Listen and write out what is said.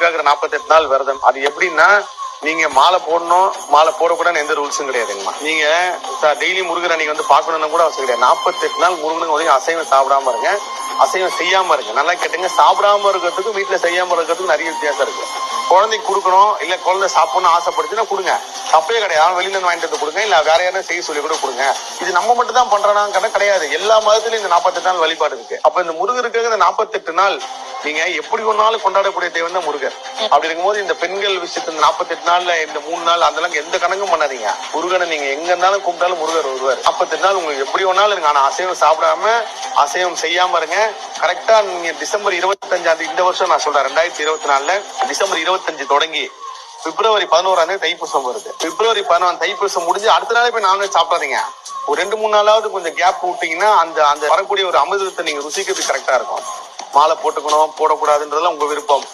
கேக்குற நாற்பத்தெட்டு நாள் விரதம். அது எப்படின்னா நீங்க மாலை போடணும் மாலை போடக்கூடாதுன்னு எந்த ரூல்ஸும் கிடையாதுங்கம்மா. நீங்க டெய்லி முருகன் நீங்க வந்து பார்க்கணும்னு கூட அவசியம் கிடையாது. நாற்பத்தெட்டு நாள் முருகனுக்கு வந்து அசைவம் சாப்பிடாம இருங்க. அசைவம் செய்யாம இருங்க. நல்லா கேட்டுங்க. சாப்பிடாம இருக்கிறதுக்கும் வீட்டுல செய்யாம இருக்கிறதுக்கும் நிறைய வித்தியாசம் இருக்கு. குழந்தைக்கு கொடுக்கணும் இல்ல குழந்தை சாப்பிடணும்னு ஆசைப்படுச்சுன்னா கொடுங்க. தப்பே கிடையாது. வெளியில இருந்து வாங்கிட்டு வந்து கொடுங்க. இல்ல வேற யாரும் செய்ய சொல்லி கூட கொடுங்க. இது நம்ம மட்டும் தான் பண்றானாங்க கிடையாது. எல்லா மதத்திலும் இந்த நாற்பத்தெட்டு நாள் வழிபாடு இருக்கு. அப்ப இந்த முருகருக்கு இந்த நாற்பத்தெட்டு நாள். நீங்க எப்படி ஒன்னாலும் கொண்டாடக்கூடிய தெய்வம் தான் முருகர். அப்படி இருக்கும்போது இந்த பெண்கள் விஷயத்துல இந்த நாற்பத்தெட்டு நாள்ல இந்த மூணு நாள் அந்த அளவுக்கு எந்த கணக்கும் பண்ணாதீங்க. முருகனை நீங்க எங்க இருந்தாலும் கும்பிட்டாலும் முருகர் வருவார். நாற்பத்தெட்டு நாள் உங்களுக்கு எப்படி ஒன்னாலும் இருங்க. ஆனா அசைவம் சாப்பிடாம அசைவம் செய்யாம இருங்க. கரெக்டா நீங்க டிசம்பர் இருபத்தஞ்சாம் தேதி இந்த வருஷம் நான் சொல்றேன் ரெண்டாயிரத்தி இருபத்தி நாலுல டிசம்பர் இருபத்தஞ்சு தொடங்கி பிப்ரவரி பதினோராம் தேதி தைப்பூசம் வருது. பிப்ரவரி பதினொன்று தைப்பூசம் முடிஞ்சு அடுத்த நாளே போய் நான்வெஜ் சாப்பிடாதீங்க. ஒரு ரெண்டு மூணு நாளாவது கொஞ்சம் கேப் விட்டீங்கன்னா அந்த அந்த வரக்கூடிய ஒரு அமிர்தத்தை நீங்க ருசிக்கிறது கரெக்டா இருக்கும். மாலை போட்டுக்கணும் போடக்கூடாதுன்றதெல்லாம் உங்க விருப்பம்.